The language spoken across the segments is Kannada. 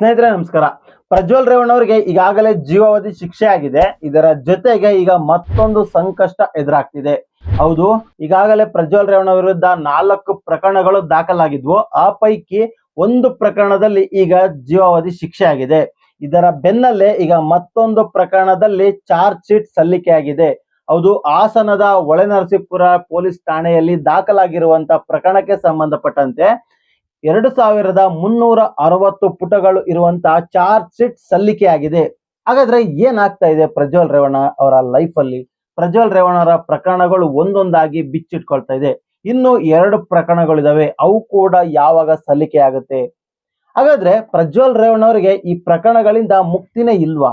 ಸ್ನೇಹಿತರೆ, ನಮಸ್ಕಾರ. ಪ್ರಜ್ವಲ್ ರೇವಣ್ಣ ಅವರಿಗೆ ಈಗಾಗಲೇ ಜೀವಾವಧಿ ಶಿಕ್ಷೆ ಆಗಿದೆ. ಇದರ ಜೊತೆಗೆ ಈಗ ಮತ್ತೊಂದು ಸಂಕಷ್ಟ ಎದುರಾಗ್ತಿದೆ. ಹೌದು, ಈಗಾಗಲೇ ಪ್ರಜ್ವಲ್ ರೇವಣ್ಣ ವಿರುದ್ಧ ನಾಲ್ಕು ಪ್ರಕರಣಗಳು ದಾಖಲಾಗಿದ್ವು. ಆ ಪೈಕಿ ಒಂದು ಪ್ರಕರಣದಲ್ಲಿ ಈಗ ಜೀವಾವಧಿ ಶಿಕ್ಷೆ ಆಗಿದೆ. ಇದರ ಬೆನ್ನಲ್ಲೇ ಈಗ ಮತ್ತೊಂದು ಪ್ರಕರಣದಲ್ಲಿ ಚಾರ್ಜ್ ಶೀಟ್ ಸಲ್ಲಿಕೆಯಾಗಿದೆ ಹೌದು, ಹಾಸನದ ಒಳನರಸೀಪುರ ಪೊಲೀಸ್ ಠಾಣೆಯಲ್ಲಿ ದಾಖಲಾಗಿರುವಂತ ಪ್ರಕರಣಕ್ಕೆ ಸಂಬಂಧಪಟ್ಟಂತೆ ಎರಡು ಸಾವಿರದ ಮುನ್ನೂರ ಅರವತ್ತು ಪುಟಗಳು ಇರುವಂತಹ ಚಾರ್ಜ್ ಶೀಟ್ ಸಲ್ಲಿಕೆಯಾಗಿದೆ. ಹಾಗಾದ್ರೆ ಏನಾಗ್ತಾ ಇದೆ ಪ್ರಜ್ವಲ್ ರೇವಣ್ಣ ಅವರ ಲೈಫ್ ಅಲ್ಲಿ? ಪ್ರಜ್ವಲ್ ರೇವಣ್ಣ ಪ್ರಕರಣಗಳು ಒಂದೊಂದಾಗಿ ಬಿಚ್ಚಿಟ್ಕೊಳ್ತಾ ಇದೆ. ಇನ್ನು ಎರಡು ಪ್ರಕರಣಗಳಿದಾವೆ. ಅವು ಕೂಡ ಯಾವಾಗ ಸಲ್ಲಿಕೆ ಆಗುತ್ತೆ ಹಾಗಾದ್ರೆ ಪ್ರಜ್ವಲ್ ರೇವಣ್ಣ ಅವರಿಗೆ ಈ ಪ್ರಕರಣಗಳಿಂದ ಮುಕ್ತಿನೇ ಇಲ್ವಾ?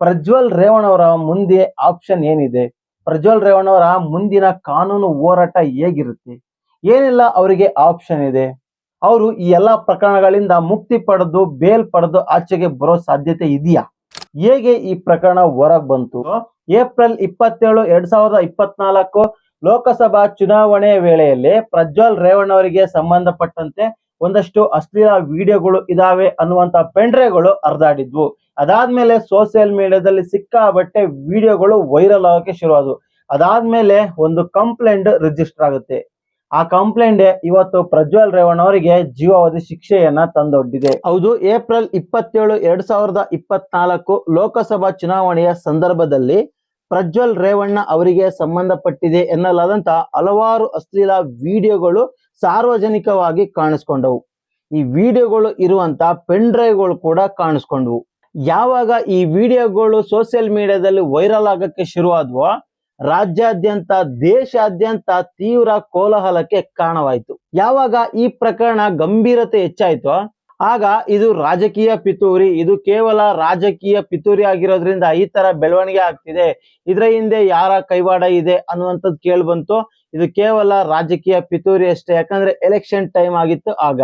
ಪ್ರಜ್ವಲ್ ರೇವಣ್ಣ ಅವರ ಮುಂದೆ ಆಪ್ಷನ್ ಏನಿದೆ? ಪ್ರಜ್ವಲ್ ರೇವಣ್ಣ ಅವರ ಮುಂದಿನ ಕಾನೂನು ಹೋರಾಟ ಹೇಗಿರುತ್ತೆ? ಏನೆಲ್ಲ ಅವರಿಗೆ ಆಪ್ಷನ್ ಇದೆ? ಅವರು ಈ ಎಲ್ಲಾ ಪ್ರಕರಣಗಳಿಂದ ಮುಕ್ತಿ ಪಡೆದು, ಬೇಲ್ ಪಡೆದು ಆಚೆಗೆ ಬರೋ ಸಾಧ್ಯತೆ ಇದೆಯಾ? ಹೇಗೆ ಈ ಪ್ರಕರಣ ಹೊರಗೆ ಬಂತು? ಏಪ್ರಿಲ್ ಇಪ್ಪತ್ತೇಳು, ಎರಡ್ ಸಾವಿರದ ಇಪ್ಪತ್ನಾಲ್ಕು ಲೋಕಸಭಾ ಚುನಾವಣೆ ವೇಳೆಯಲ್ಲಿ ಪ್ರಜ್ವಲ್ ರೇವಣ್ಣ ಅವರಿಗೆ ಸಂಬಂಧಪಟ್ಟಂತೆ ಒಂದಷ್ಟು ಅಶ್ಲೀಲ ವಿಡಿಯೋಗಳು ಇದಾವೆ ಅನ್ನುವಂತ ಪೆಂಡ್ರೆಗಳು ಹರಿದಾಡಿದ್ವು. ಅದಾದ್ಮೇಲೆ ಸೋಷಿಯಲ್ ಮೀಡಿಯಾದಲ್ಲಿ ಸಿಕ್ಕಾಬಟ್ಟೆ ವಿಡಿಯೋಗಳು ವೈರಲ್ ಆಗೋಕೆ ಶುರುವಾದವು. ಅದಾದ್ಮೇಲೆ ಒಂದು ಕಂಪ್ಲೇಂಟ್ ರಿಜಿಸ್ಟರ್ ಆಗುತ್ತೆ. ಆ ಕಂಪ್ಲೇಂಟ್ ಇವತ್ತು ಪ್ರಜ್ವಲ್ ರೇವಣ್ಣ ಅವರಿಗೆ ಜೀವಾವಧಿ ಶಿಕ್ಷೆಯನ್ನ ತಂದೊಡ್ಡಿದೆ. ಹೌದು, ಏಪ್ರಿಲ್ ಇಪ್ಪತ್ತೇಳು, ಎರಡ್ ಸಾವಿರದ ಇಪ್ಪತ್ನಾಲ್ಕು ಲೋಕಸಭಾ ಚುನಾವಣೆಯ ಸಂದರ್ಭದಲ್ಲಿ ಪ್ರಜ್ವಲ್ ರೇವಣ್ಣ ಅವರಿಗೆ ಸಂಬಂಧಪಟ್ಟಿದೆ ಎನ್ನಲಾದಂತ ಹಲವಾರು ಅಶ್ಲೀಲ ವಿಡಿಯೋಗಳು ಸಾರ್ವಜನಿಕವಾಗಿ ಕಾಣಿಸ್ಕೊಂಡವು. ಈ ವಿಡಿಯೋಗಳು ಇರುವಂತ ಪೆನ್ ಡ್ರೈವ್ಗಳು ಕೂಡ ಕಾಣಿಸ್ಕೊಂಡವು. ಯಾವಾಗ ಈ ವಿಡಿಯೋಗಳು ಸೋಷಿಯಲ್ ಮೀಡಿಯಾದಲ್ಲಿ ವೈರಲ್ ಆಗಕ್ಕೆ ಶುರುವಾದ್ವೋ ರಾಜ್ಯಾದ್ಯಂತ, ದೇಶಾದ್ಯಂತ ತೀವ್ರ ಕೋಲಾಹಲಕ್ಕೆ ಕಾರಣವಾಯಿತು. ಯಾವಾಗ ಈ ಪ್ರಕರಣ ಗಂಭೀರತೆ ಹೆಚ್ಚಾಯ್ತೋ, ಆಗ ಇದು ರಾಜಕೀಯ ಪಿತೂರಿ, ಇದು ಕೇವಲ ರಾಜಕೀಯ ಪಿತೂರಿ ಆಗಿರೋದ್ರಿಂದ ಈ ತರ ಬೆಳವಣಿಗೆ ಆಗ್ತಿದೆ, ಇದರ ಹಿಂದೆ ಯಾರ ಕೈವಾಡ ಇದೆ ಅನ್ನುವಂಥದ್ದು ಕೇಳಿ ಬಂತು. ಇದು ಕೇವಲ ರಾಜಕೀಯ ಪಿತೂರಿ ಅಷ್ಟೇ, ಯಾಕಂದ್ರೆ ಎಲೆಕ್ಷನ್ ಟೈಮ್ ಆಗಿತ್ತು ಆಗ.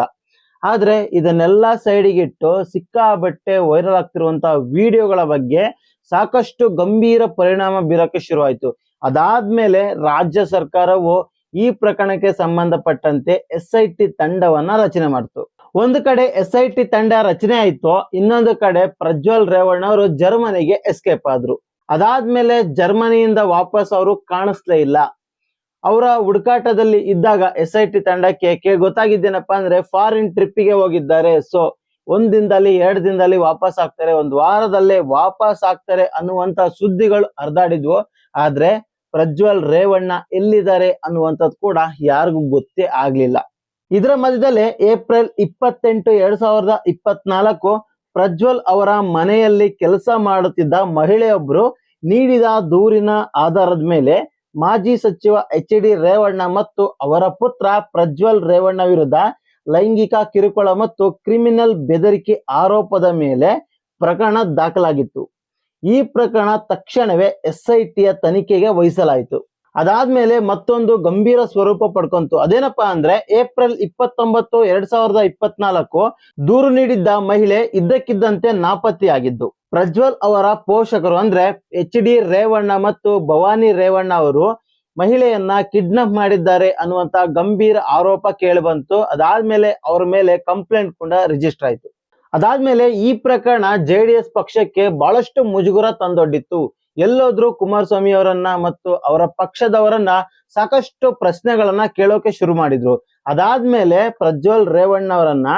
ಆದ್ರೆ ಇದನ್ನೆಲ್ಲ ಸೈಡಿಗಿಟ್ಟು ಸಿಕ್ಕಾಬಟ್ಟೆ ವೈರಲ್ ಆಗ್ತಿರುವಂತಹ ವಿಡಿಯೋಗಳ ಬಗ್ಗೆ ಸಾಕಷ್ಟು ಗಂಭೀರ ಪರಿಣಾಮ ಬೀರಕ್ಕೆ ಶುರುವಾಯಿತು. ಅದಾದ್ಮೇಲೆ ರಾಜ್ಯ ಸರ್ಕಾರವು ಈ ಪ್ರಕರಣಕ್ಕೆ ಸಂಬಂಧಪಟ್ಟಂತೆ ಎಸ್ ಐ ಟಿ ತಂಡವನ್ನ ರಚನೆ ಮಾಡ್ತು. ಒಂದು ಕಡೆ ಎಸ್ ಐ ಟಿ ತಂಡ ರಚನೆ ಆಯ್ತು, ಇನ್ನೊಂದು ಕಡೆ ಪ್ರಜ್ವಲ್ ರೇವಣ್ಣ ಅವರು ಜರ್ಮನಿಗೆ ಎಸ್ಕೇಪ್ ಆದ್ರು. ಅದಾದ್ಮೇಲೆ ಜರ್ಮನಿಯಿಂದ ವಾಪಸ್ ಅವರು ಕಾಣಿಸ್ಲೇ ಇಲ್ಲ. ಅವರ ಹುಡುಕಾಟದಲ್ಲಿ ಇದ್ದಾಗ ಎಸ್ ಐ ಟಿ ತಂಡಕ್ಕೆ ಕೆ ಗೊತ್ತಾಗಿದ್ದೇನಪ್ಪ ಅಂದ್ರೆ ಫಾರಿನ್ ಟ್ರಿಪ್ಪಿಗೆ ಹೋಗಿದ್ದಾರೆ. ಸೊ ಒಂದ್ ದಿನದಲ್ಲಿ ಎರಡ್ ದಿನದಲ್ಲಿ ವಾಪಸ್ ಆಗ್ತಾರೆ, ಒಂದ್ ವಾರದಲ್ಲೇ ವಾಪಸ್ ಆಗ್ತಾರೆ ಅನ್ನುವಂತ ಸುದ್ದಿಗಳು ಹರಿದಾಡಿದ್ವು. ಆದ್ರೆ ಪ್ರಜ್ವಲ್ ರೇವಣ್ಣ ಎಲ್ಲಿದ್ದಾರೆ ಅನ್ನುವಂಥದ್ದು ಕೂಡ ಯಾರಿಗೂ ಗೊತ್ತೇ ಆಗ್ಲಿಲ್ಲ. ಇದರ ಮಧ್ಯದಲ್ಲೇ ಏಪ್ರಿಲ್ ಇಪ್ಪತ್ತೆಂಟು ಎರಡ್ ಸಾವಿರದ ಇಪ್ಪತ್ನಾಲ್ಕು ಪ್ರಜ್ವಲ್ ಅವರ ಮನೆಯಲ್ಲಿ ಕೆಲಸ ಮಾಡುತ್ತಿದ್ದ ಮಹಿಳೆಯೊಬ್ಬರು ನೀಡಿದ ದೂರಿನ ಆಧಾರದ ಮೇಲೆ ಮಾಜಿ ಸಚಿವ ಎಚ್ ಡಿ ರೇವಣ್ಣ ಮತ್ತು ಅವರ ಪುತ್ರ ಪ್ರಜ್ವಲ್ ರೇವಣ್ಣ ವಿರುದ್ಧ ಲೈಂಗಿಕ ಕಿರುಕುಳ ಮತ್ತು ಕ್ರಿಮಿನಲ್ ಬೆದರಿಕೆ ಆರೋಪದ ಮೇಲೆ ಪ್ರಕರಣ ದಾಖಲಾಗಿತ್ತು. ಈ ಪ್ರಕರಣ ತಕ್ಷಣವೇ ಎಸ್ ಐ ಟಿಯ ತನಿಖೆಗೆ ವಹಿಸಲಾಯಿತು. ಅದಾದ್ಮೇಲೆ ಮತ್ತೊಂದು ಗಂಭೀರ ಸ್ವರೂಪ ಪಡ್ಕೊಂತು. ಅದೇನಪ್ಪಾ ಅಂದ್ರೆ ಏಪ್ರಿಲ್ ಇಪ್ಪತ್ತೊಂಬತ್ತು ಎರಡ್ ಸಾವಿರದ ಇಪ್ಪತ್ನಾಲ್ಕು ದೂರು ನೀಡಿದ್ದ ಮಹಿಳೆ ಇದ್ದಕ್ಕಿದ್ದಂತೆ ನಾಪತ್ತೆಯಾಗಿದ್ದು. ಪ್ರಜ್ವಲ್ ಅವರ ಪೋಷಕರು ಅಂದ್ರೆ ಎಚ್ ಡಿ ರೇವಣ್ಣ ಮತ್ತು ಭವಾನಿ ರೇವಣ್ಣ ಅವರು ಮಹಿಳೆಯನ್ನ ಕಿಡ್ನಾಪ್ ಮಾಡಿದ್ದಾರೆ ಅನ್ನುವಂತ ಗಂಭೀರ ಆರೋಪ ಕೇಳಿಬಂತು ಅದಾದ್ಮೇಲೆ ಅವ್ರ ಮೇಲೆ ಕಂಪ್ಲೇಂಟ್ ಕೂಡ ರಿಜಿಸ್ಟರ್ ಆಯ್ತು. ಅದಾದ್ಮೇಲೆ ಈ ಪ್ರಕರಣ ಜೆ ಪಕ್ಷಕ್ಕೆ ಬಹಳಷ್ಟು ಮುಜುಗುರ ತಂದೊಡ್ಡಿತ್ತು. ಎಲ್ಲೋದ್ರು ಕುಮಾರಸ್ವಾಮಿ ಅವರನ್ನ ಮತ್ತು ಅವರ ಪಕ್ಷದವರನ್ನ ಸಾಕಷ್ಟು ಪ್ರಶ್ನೆಗಳನ್ನ ಕೇಳೋಕೆ ಶುರು ಮಾಡಿದ್ರು. ಅದಾದ್ಮೇಲೆ ಪ್ರಜ್ವಲ್ ರೇವಣ್ಣ ಅವರನ್ನ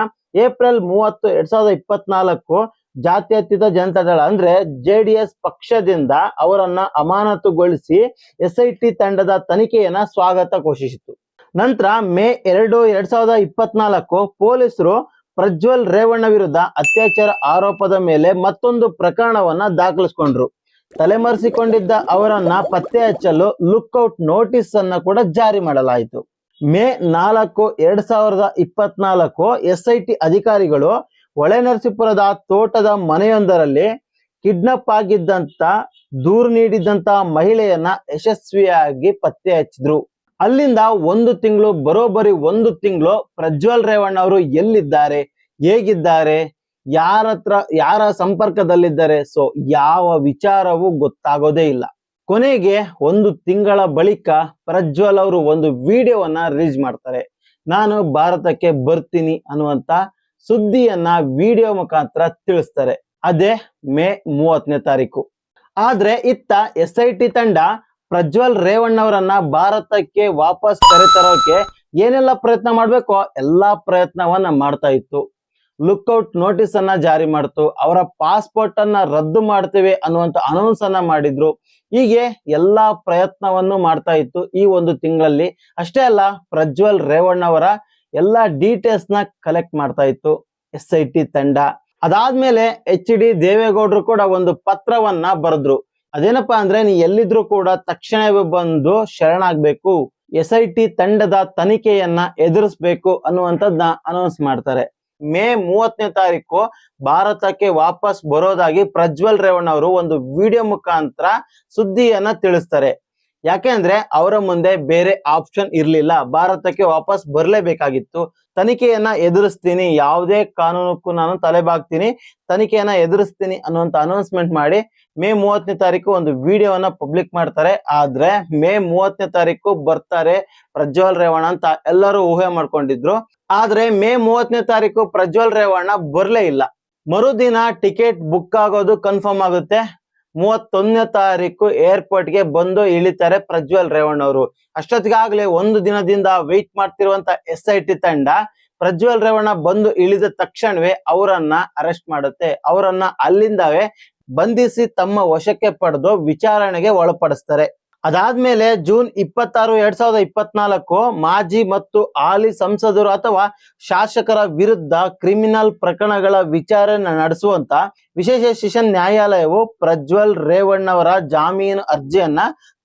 ಏಪ್ರಿಲ್ ಮೂವತ್ತು, ಎರಡ್ ಸಾವಿರದ ಇಪ್ಪತ್ನಾಲ್ಕು ಜಾತ್ಯತೀತ ಜನತಾದಳ ಅಂದ್ರೆ ಜೆ ಡಿ ಎಸ್ ಪಕ್ಷದಿಂದ ಅವರನ್ನ ಅಮಾನತುಗೊಳಿಸಿ ಎಸ್ ಐ ಟಿ ತಂಡದ ತನಿಖೆಯನ್ನ ಸ್ವಾಗತ ಘೋಷಿಸಿತು ನಂತರ ಮೇ ಎರಡು, ಎರಡ್ ಸಾವಿರದ ಇಪ್ಪತ್ನಾಲ್ಕು ಪೊಲೀಸರು ಪ್ರಜ್ವಲ್ ರೇವಣ್ಣ ವಿರುದ್ಧ ಅತ್ಯಾಚಾರ ಆರೋಪದ ಮೇಲೆ ಮತ್ತೊಂದು ಪ್ರಕರಣವನ್ನ ದಾಖಲಿಸಿಕೊಂಡ್ರು. ತಲೆಮರೆಸಿಕೊಂಡಿದ್ದ ಅವರನ್ನ ಪತ್ತೆ ಹಚ್ಚಲು ಲುಕ್ಔಟ್ ನೋಟಿಸ್ ಅನ್ನ ಕೂಡ ಜಾರಿ ಮಾಡಲಾಯಿತು. ಮೇ ನಾಲ್ಕು, ಎರಡ್ ಸಾವಿರದ ಇಪ್ಪತ್ನಾಲ್ಕು ಎಸ್ ಐ ಟಿ ಅಧಿಕಾರಿಗಳು ಹೊಳೆನರಸೀಪುರದ ತೋಟದ ಮನೆಯೊಂದರಲ್ಲಿ ಕಿಡ್ನಾಪ್ ಆಗಿದ್ದಂತ, ದೂರು ನೀಡಿದ್ದಂತ ಮಹಿಳೆಯನ್ನ ಯಶಸ್ವಿಯಾಗಿ ಪತ್ತೆ ಹಚ್ಚಿದ್ರು. ಅಲ್ಲಿಂದ ಒಂದು ತಿಂಗಳು, ಬರೋಬ್ಬರಿ ಒಂದು ತಿಂಗಳು ಪ್ರಜ್ವಲ್ ರೇವಣ್ಣ ಅವರು ಎಲ್ಲಿದ್ದಾರೆ, ಹೇಗಿದ್ದಾರೆ, ಯಾರ ಹತ್ರ, ಯಾರ ಸಂಪರ್ಕದಲ್ಲಿದ್ದಾರೆ, ಸೊ ಯಾವ ವಿಚಾರವೂ ಗೊತ್ತಾಗೋದೇ ಇಲ್ಲ. ಕೊನೆಗೆ ಒಂದು ತಿಂಗಳ ಬಳಿಕ ಪ್ರಜ್ವಲ್ ಅವರು ಒಂದು ವಿಡಿಯೋವನ್ನ ರಿಲೀಸ್ ಮಾಡ್ತಾರೆ. ನಾನು ಭಾರತಕ್ಕೆ ಬರ್ತೀನಿ ಅನ್ನುವಂತ ಸುದ್ದಿಯನ್ನ ವಿಡಿಯೋ ಮುಖಾಂತರ ತಿಳಿಸ್ತಾರೆ. ಅದೇ ಮೇ ಮೂವತ್ತನೇ ತಾರೀಕು. ಆದ್ರೆ ಇತ್ತ ಎಸ್ ಐ ಟಿ ತಂಡ ಪ್ರಜ್ವಲ್ ರೇವಣ್ಣವರನ್ನ ಭಾರತಕ್ಕೆ ವಾಪಸ್ ಕರೆತರೋಕೆ ಏನೆಲ್ಲ ಪ್ರಯತ್ನ ಮಾಡ್ಬೇಕೋ ಎಲ್ಲಾ ಪ್ರಯತ್ನವನ್ನ ಮಾಡ್ತಾ ಇತ್ತು. ಲುಕ್ಔಟ್ ನೋಟಿಸ್ ಅನ್ನ ಜಾರಿ ಮಾಡ್ತು. ಅವರ ಪಾಸ್ಪೋರ್ಟ್ ಅನ್ನ ರದ್ದು ಮಾಡ್ತೇವೆ ಅನ್ನುವಂತ ಅನೌನ್ಸ್ ಅನ್ನ ಮಾಡಿದ್ರು. ಹೀಗೆ ಎಲ್ಲಾ ಪ್ರಯತ್ನವನ್ನು ಮಾಡ್ತಾ ಇತ್ತು ಈ ಒಂದು ತಿಂಗಳಲ್ಲಿ. ಅಷ್ಟೇ ಅಲ್ಲ, ಪ್ರಜ್ವಲ್ ರೇವಣ್ಣವರ ಎಲ್ಲಾ ಡೀಟೇಲ್ಸ್ನ ಕಲೆಕ್ಟ್ ಮಾಡ್ತಾ ಇತ್ತು. ಎಸ್ ಐ ಟಿ ತಂಡ. ಅದಾದ್ಮೇಲೆ ಎಚ್ ಡಿ ದೇವೇಗೌಡರು ಕೂಡ ಒಂದು ಪತ್ರವನ್ನ ಬರೆದ್ರು. ಅದೇನಪ್ಪಾ ಅಂದ್ರೆ ನೀ ಎಲ್ಲಿದ್ರು ಕೂಡ ತಕ್ಷಣವೇ ಬಂದು ಶರಣಾಗಬೇಕು, ಎಸ್ ಐ ಟಿ ತಂಡದ ತನಿಖೆಯನ್ನ ಎದುರಿಸ್ಬೇಕು ಅನ್ನುವಂಥದ್ನ ಅನೌನ್ಸ್ ಮಾಡ್ತಾರೆ. ಮೇ ಮೂವತ್ತನೇ ತಾರೀಕು ಭಾರತಕ್ಕೆ ವಾಪಸ್ ಬರೋದಾಗಿ ಪ್ರಜ್ವಲ್ ರೇವಣ್ಣ ಅವರು ಒಂದು ವಿಡಿಯೋ ಮುಖಾಂತರ ಸುದ್ದಿಯನ್ನ ತಿಳಿಸ್ತಾರೆ. ಯಾಕೆಂದ್ರೆ ಅವರ ಮುಂದೆ ಬೇರೆ ಆಪ್ಷನ್ ಇರ್ಲಿಲ್ಲ. ಭಾರತಕ್ಕೆ ವಾಪಸ್ ಬರಲೇಬೇಕಾಗಿತ್ತು. ತನಿಖೆಯನ್ನ ಎದುರಿಸ್ತೀನಿ. ಯಾವುದೇ ಕಾನೂನಕ್ಕೂ ನಾನು ತಲೆಬಾಗ್ತೀನಿ. ತನಿಖೆಯನ್ನ ಎದುರಿಸ್ತೀನಿ ಅನ್ನುವಂತ ಅನೌನ್ಸ್ಮೆಂಟ್ ಮಾಡಿ ಮೇ ಮೂವತ್ತನೇ ತಾರೀಕು ಒಂದು ವಿಡಿಯೋವನ್ನ ಪಬ್ಲಿಕ್ ಮಾಡ್ತಾರೆ. ಆದ್ರೆ ಮೇ ಮೂವತ್ತನೇ ತಾರೀಕು ಬರ್ತಾರೆ ಪ್ರಜ್ವಲ್ ರೇವಣ್ಣ ಅಂತ ಎಲ್ಲರೂ ಊಹೆ ಮಾಡ್ಕೊಂಡಿದ್ರು. ಆದ್ರೆ ಮೇ ಮೂವತ್ತನೇ ತಾರೀಕು ಪ್ರಜ್ವಲ್ ರೇವಣ್ಣ ಬರ್ಲೇ ಇಲ್ಲ. ಮರುದಿನ ಟಿಕೆಟ್ ಬುಕ್ ಆಗೋದು ಕನ್ಫರ್ಮ್ ಆಗುತ್ತೆ. ಮೂವತ್ತೊಂದನೇ ತಾರೀಕು ಏರ್ಪೋರ್ಟ್ಗೆ ಬಂದು ಇಳಿತಾರೆ ಪ್ರಜ್ವಲ್ ರೇವಣ್ಣ ಅವರು. ಅಷ್ಟೊತ್ತಿಗಾಗ್ಲೇ ಒಂದು ದಿನದಿಂದ ವೆಯ್ಟ್ ಮಾಡ್ತಿರುವಂತ ಎಸ್ ಐ ಟಿ ತಂಡ ಪ್ರಜ್ವಲ್ ರೇವಣ್ಣ ಬಂದು ಇಳಿದ ತಕ್ಷಣವೇ ಅವರನ್ನ ಅರೆಸ್ಟ್ ಮಾಡುತ್ತೆ. ಅವರನ್ನ ಅಲ್ಲಿಂದವೇ ಬಂಧಿಸಿ ತಮ್ಮ ವಶಕ್ಕೆ ಪಡೆದು ವಿಚಾರಣೆಗೆ ಒಳಪಡಿಸ್ತಾರೆ. ಅದಾದ್ಮೇಲೆ ಜೂನ್ ಇಪ್ಪತ್ತಾರು, ಎರಡ್ ಸಾವಿರದ ಇಪ್ಪತ್ನಾಲ್ಕು ಮಾಜಿ ಮತ್ತು ಹಾಲಿ ಸಂಸದರು ಅಥವಾ ಶಾಸಕರ ವಿರುದ್ಧ ಕ್ರಿಮಿನಲ್ ಪ್ರಕರಣಗಳ ವಿಚಾರಣೆ ನಡೆಸುವಂತ ವಿಶೇಷ ಸೆಷನ್ ನ್ಯಾಯಾಲಯವು ಪ್ರಜ್ವಲ್ ರೇವಣ್ಣವರ ಜಾಮೀನು ಅರ್ಜಿಯನ್ನ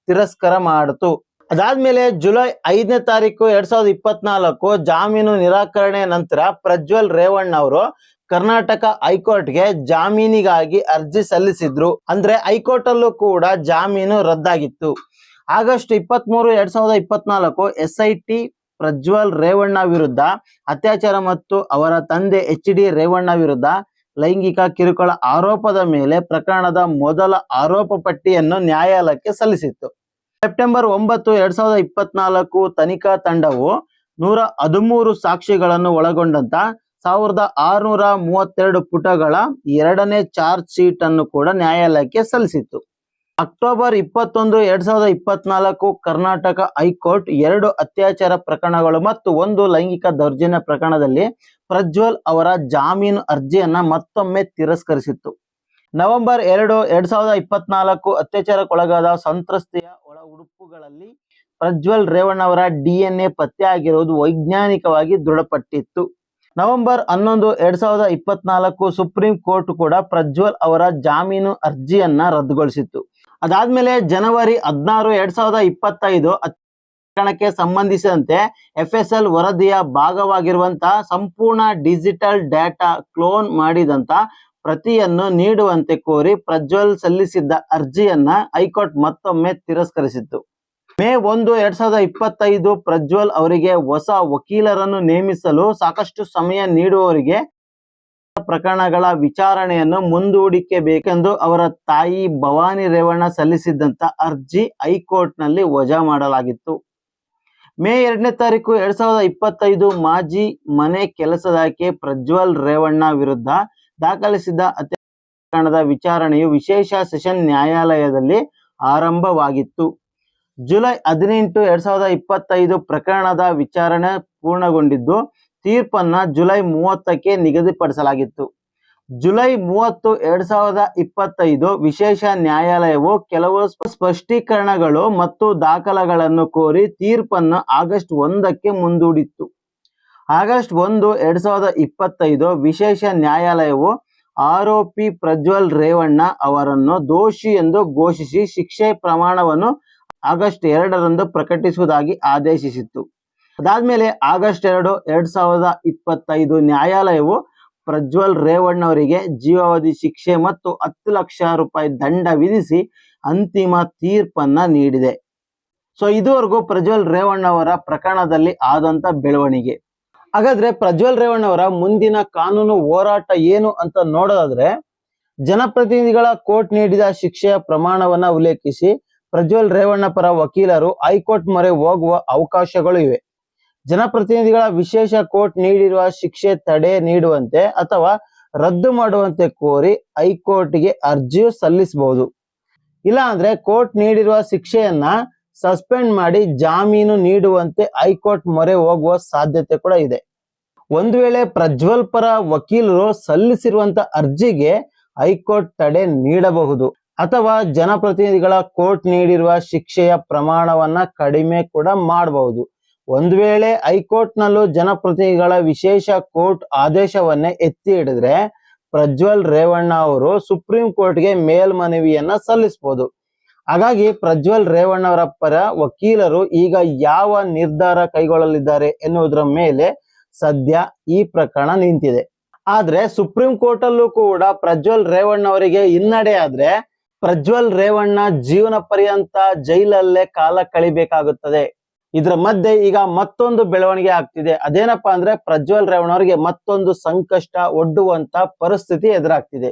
ತಿರಸ್ಕಾರ ಮಾಡಿತು. ಅದಾದ್ಮೇಲೆ ಜುಲೈ ಐದನೇ ತಾರೀಕು, ಎರಡ್ ಸಾವಿರದ ಇಪ್ಪತ್ನಾಲ್ಕು ಜಾಮೀನು ನಿರಾಕರಣೆ ನಂತರ ಪ್ರಜ್ವಲ್ ರೇವಣ್ಣ ಅವರು ಕರ್ನಾಟಕ ಹೈಕೋರ್ಟ್ಗೆ ಜಾಮೀನಿಗಾಗಿ ಅರ್ಜಿ ಸಲ್ಲಿಸಿದ್ರು. ಅಂದ್ರೆ ಹೈಕೋರ್ಟ್ ಅಲ್ಲೂ ಕೂಡ ಜಾಮೀನು ರದ್ದಾಗಿತ್ತು. ಆಗಸ್ಟ್ ಇಪ್ಪತ್ತ್ ಮೂರು ಎರಡ್ ಸಾವಿರದ ಇಪ್ಪತ್ನಾಲ್ಕು S I T Prajwal Revanna ವಿರುದ್ಧ ಅತ್ಯಾಚಾರ ಮತ್ತು ಅವರ ತಂದೆ ಎಚ್ ಡಿ ರೇವಣ್ಣ ವಿರುದ್ಧ ಲೈಂಗಿಕ ಕಿರುಕುಳ ಆರೋಪದ ಮೇಲೆ ಪ್ರಕರಣದ ಮೊದಲ ಆರೋಪ ಪಟ್ಟಿಯನ್ನು ನ್ಯಾಯಾಲಯಕ್ಕೆ ಸಲ್ಲಿಸಿತ್ತು. ಸೆಪ್ಟೆಂಬರ್ ಒಂಬತ್ತು, ಎರಡ್ ಸಾವಿರದ ಇಪ್ಪತ್ನಾಲ್ಕು ತನಿಖಾ ತಂಡವು ನೂರ ಹದಿಮೂರು ಸಾಕ್ಷಿಗಳನ್ನು ಒಳಗೊಂಡಂತ ಸಾವಿರದ ಆರುನೂರ ಮೂವತ್ತೆರಡು ಪುಟಗಳ ಎರಡನೇ ಚಾರ್ಜ್ ಶೀಟ್ ಅನ್ನು ಕೂಡ ನ್ಯಾಯಾಲಯಕ್ಕೆ ಸಲ್ಲಿಸಿತ್ತು. ಅಕ್ಟೋಬರ್ ಇಪ್ಪತ್ತೊಂದು, ಎರಡ್ ಸಾವಿರದ ಇಪ್ಪತ್ನಾಲ್ಕು ಕರ್ನಾಟಕ ಹೈಕೋರ್ಟ್ ಎರಡು ಅತ್ಯಾಚಾರ ಪ್ರಕರಣಗಳು ಮತ್ತು ಒಂದು ಲೈಂಗಿಕ ದೌರ್ಜನ್ಯ ಪ್ರಕರಣದಲ್ಲಿ ಪ್ರಜ್ವಲ್ ಅವರ ಜಾಮೀನು ಅರ್ಜಿಯನ್ನ ಮತ್ತೊಮ್ಮೆ ತಿರಸ್ಕರಿಸಿತ್ತು. ನವೆಂಬರ್ ಎರಡು, ಎರಡ್ ಸಾವಿರದ ಇಪ್ಪತ್ನಾಲ್ಕು ಅತ್ಯಾಚಾರಕ್ಕೊಳಗಾದ ಸಂತ್ರಸ್ತೆಯ ಒಳ ಉಡುಪುಗಳಲ್ಲಿ ಪ್ರಜ್ವಲ್ ರೇವಣ್ಣವರ ಡಿಎನ್ಎ ಪತ್ತೆಯಾಗಿರುವುದು ವೈಜ್ಞಾನಿಕವಾಗಿ ದೃಢಪಟ್ಟಿತ್ತು. ನವೆಂಬರ್ ಹನ್ನೊಂದು, ಎರಡ್ ಸಾವಿರದ ಇಪ್ಪತ್ನಾಲ್ಕು ಸುಪ್ರೀಂ ಕೋರ್ಟ್ ಕೂಡ ಪ್ರಜ್ವಲ್ ಅವರ ಜಾಮೀನು ಅರ್ಜಿಯನ್ನ ರದ್ದುಗೊಳಿಸಿತ್ತು. ಅದಾದ್ಮೇಲೆ ಜನವರಿ ಹದಿನಾರು, ಎರಡ್ ಸಾವಿರದ ಇಪ್ಪತ್ತೈದು ಪ್ರಕರಣಕ್ಕೆ ಸಂಬಂಧಿಸಿದಂತೆ ಎಫ್ ಎಸ್ ಎಲ್ ವರದಿಯ ಭಾಗವಾಗಿರುವಂತಹ ಸಂಪೂರ್ಣ ಡಿಜಿಟಲ್ ಡೇಟಾ ಕ್ಲೋನ್ ಮಾಡಿದಂತ ಪ್ರತಿಯನ್ನು ನೀಡುವಂತೆ ಕೋರಿ ಪ್ರಜ್ವಲ್ ಸಲ್ಲಿಸಿದ್ದ ಅರ್ಜಿಯನ್ನ ಹೈಕೋರ್ಟ್ ಮತ್ತೊಮ್ಮೆ ತಿರಸ್ಕರಿಸಿತ್ತು. ಮೇ ಒಂದು ಎರಡ್ ಸಾವಿರದ ಇಪ್ಪತ್ತೈದು ಪ್ರಜ್ವಲ್ ಅವರಿಗೆ ಹೊಸ ವಕೀಲರನ್ನು ನೇಮಿಸಲು ಸಾಕಷ್ಟು ಸಮಯ ನೀಡುವವರಿಗೆ ಪ್ರಕರಣಗಳ ವಿಚಾರಣೆಯನ್ನು ಮುಂದೂಡಿಕೆ ಬೇಕೆಂದು ಅವರ ತಾಯಿ ಭವಾನಿ ರೇವಣ್ಣ ಸಲ್ಲಿಸಿದ್ದಂತ ಅರ್ಜಿ ಹೈಕೋರ್ಟ್ನಲ್ಲಿ ವಜಾ ಮಾಡಲಾಗಿತ್ತು. ಮೇ ಎರಡನೇ ತಾರೀಕು ಎರಡ್ ಸಾವಿರದ ಇಪ್ಪತ್ತೈದು ಮಾಜಿ ಮನೆ ಕೆಲಸದಾಕೆ ಪ್ರಜ್ವಲ್ ರೇವಣ್ಣ ವಿರುದ್ಧ ದಾಖಲಿಸಿದ ಅತ್ಯಾಚಾರ ಪ್ರಕರಣದ ವಿಚಾರಣೆಯು ವಿಶೇಷ ಸೆಷನ್ ನ್ಯಾಯಾಲಯದಲ್ಲಿ ಆರಂಭವಾಗಿತ್ತು. ಜುಲೈ ಹದಿನೆಂಟು ಎರಡ್ ಸಾವಿರದ ಇಪ್ಪತ್ತೈದು ಪ್ರಕರಣದ ವಿಚಾರಣೆ ಪೂರ್ಣಗೊಂಡಿದ್ದು, ತೀರ್ಪನ್ನ ಜುಲೈ ಮೂವತ್ತಕ್ಕೆ ನಿಗದಿಪಡಿಸಲಾಗಿತ್ತು. ಜುಲೈ ಮೂವತ್ತು ಎರಡ್ ಸಾವಿರದ ಇಪ್ಪತ್ತೈದು ವಿಶೇಷ ನ್ಯಾಯಾಲಯವು ಕೆಲವು ಸ್ಪಷ್ಟೀಕರಣಗಳು ಮತ್ತು ದಾಖಲೆಗಳನ್ನು ಕೋರಿ ತೀರ್ಪನ್ನು ಆಗಸ್ಟ್ ಒಂದಕ್ಕೆ ಮುಂದೂಡಿತ್ತು. ಆಗಸ್ಟ್ ಒಂದು ಎರಡ್ ಸಾವಿರದ ಇಪ್ಪತ್ತೈದು ವಿಶೇಷ ನ್ಯಾಯಾಲಯವು ಆರೋಪಿ ಪ್ರಜ್ವಲ್ ರೇವಣ್ಣ ಅವರನ್ನು ದೋಷಿ ಎಂದು ಘೋಷಿಸಿ ಶಿಕ್ಷೆ ಪ್ರಮಾಣವನ್ನು ಆಗಸ್ಟ್ ಎರಡರಂದು ಪ್ರಕಟಿಸುವುದಾಗಿ ಆದೇಶಿಸಿತ್ತು. ಅದಾದ್ಮೇಲೆ ಆಗಸ್ಟ್ ಎರಡು, ಎರಡ್ ಸಾವಿರದ ಇಪ್ಪತ್ತೈದು ನ್ಯಾಯಾಲಯವು ಪ್ರಜ್ವಲ್ ರೇವಣ್ಣ ಅವರಿಗೆ ಜೀವಾವಧಿ ಶಿಕ್ಷೆ ಮತ್ತು ಹತ್ತು ಲಕ್ಷ ರೂಪಾಯಿ ದಂಡ ವಿಧಿಸಿ ಅಂತಿಮ ತೀರ್ಪನ್ನ ನೀಡಿದೆ. ಸೊ, ಇದುವರೆಗೂ ಪ್ರಜ್ವಲ್ ರೇವಣ್ಣ ಅವರ ಪ್ರಕರಣದಲ್ಲಿ ಆದಂತ ಬೆಳವಣಿಗೆ. ಹಾಗಾದ್ರೆ ಪ್ರಜ್ವಲ್ ರೇವಣ್ಣ ಅವರ ಮುಂದಿನ ಕಾನೂನು ಹೋರಾಟ ಏನು ಅಂತ ನೋಡೋದಾದ್ರೆ, ಜನಪ್ರತಿನಿಧಿಗಳ ಕೋರ್ಟ್ ನೀಡಿದ ಶಿಕ್ಷೆಯ ಪ್ರಮಾಣವನ್ನ ಉಲ್ಲೇಖಿಸಿ ಪ್ರಜ್ವಲ್ ರೇವಣ್ಣ ಪರ ವಕೀಲರು ಹೈಕೋರ್ಟ್ ಮೊರೆ ಹೋಗುವ ಅವಕಾಶಗಳು ಇವೆ. ಜನಪ್ರತಿನಿಧಿಗಳ ವಿಶೇಷ ಕೋರ್ಟ್ ನೀಡಿರುವ ಶಿಕ್ಷೆ ತಡೆ ನೀಡುವಂತೆ ಅಥವಾ ರದ್ದು ಮಾಡುವಂತೆ ಕೋರಿ ಹೈಕೋರ್ಟ್ಗೆ ಅರ್ಜಿ ಸಲ್ಲಿಸಬಹುದು. ಇಲ್ಲ ಅಂದ್ರೆ ಕೋರ್ಟ್ ನೀಡಿರುವ ಶಿಕ್ಷೆಯನ್ನ ಸಸ್ಪೆಂಡ್ ಮಾಡಿ ಜಾಮೀನು ನೀಡುವಂತೆ ಹೈಕೋರ್ಟ್ ಮೊರೆ ಹೋಗುವ ಸಾಧ್ಯತೆ ಕೂಡ ಇದೆ. ಒಂದು ವೇಳೆ ಪ್ರಜ್ವಲ್ ಪರ ವಕೀಲರು ಸಲ್ಲಿಸಿರುವಂತ ಅರ್ಜಿಗೆ ಹೈಕೋರ್ಟ್ ತಡೆ ನೀಡಬಹುದು. ಅಥವಾ ಜನಪ್ರತಿನಿಧಿಗಳ ಕೋರ್ಟ್ ನೀಡಿರುವ ಶಿಕ್ಷೆಯ ಪ್ರಮಾಣವನ್ನ ಕಡಿಮೆ ಕೂಡ ಮಾಡಬಹುದು. ಒಂದು ವೇಳೆ ಹೈಕೋರ್ಟ್ನಲ್ಲೂ ಜನಪ್ರತಿನಿಧಿಗಳ ವಿಶೇಷ ಕೋರ್ಟ್ ಆದೇಶವನ್ನೇ ಎತ್ತಿ ಹಿಡಿದ್ರೆ ಪ್ರಜ್ವಲ್ ರೇವಣ್ಣ ಅವರು ಸುಪ್ರೀಂ ಕೋರ್ಟ್ಗೆ ಮೇಲ್ಮನವಿಯನ್ನ ಸಲ್ಲಿಸಬಹುದು ಹಾಗಾಗಿ ಪ್ರಜ್ವಲ್ ರೇವಣ್ಣ ಅವರ ಪರ ವಕೀಲರು ಈಗ ಯಾವ ನಿರ್ಧಾರ ಕೈಗೊಳ್ಳಲಿದ್ದಾರೆ ಎನ್ನುವುದರ ಮೇಲೆ ಸದ್ಯ ಈ ಪ್ರಕರಣ ನಿಂತಿದೆ. ಆದ್ರೆ ಸುಪ್ರೀಂ ಕೋರ್ಟ್ ಅಲ್ಲೂ ಕೂಡ ಪ್ರಜ್ವಲ್ ರೇವಣ್ಣ ಅವರಿಗೆ ಹಿನ್ನಡೆ ಆದ್ರೆ ಪ್ರಜ್ವಲ್ ರೇವಣ್ಣ ಜೀವನ ಪರ್ಯಂತ ಜೈಲಲ್ಲೇ ಕಾಲ ಕಳಿಬೇಕಾಗುತ್ತದೆ. ಇದರ ಮಧ್ಯೆ ಈಗ ಮತ್ತೊಂದು ಬೆಳವಣಿಗೆ ಆಗ್ತಿದೆ. ಅದೇನಪ್ಪಾ ಅಂದ್ರೆ ಪ್ರಜ್ವಲ್ ರೇವಣ್ಣ ಅವರಿಗೆ ಮತ್ತೊಂದು ಸಂಕಷ್ಟ ಒಡ್ಡುವಂತ ಪರಿಸ್ಥಿತಿ ಎದುರಾಗ್ತಿದೆ.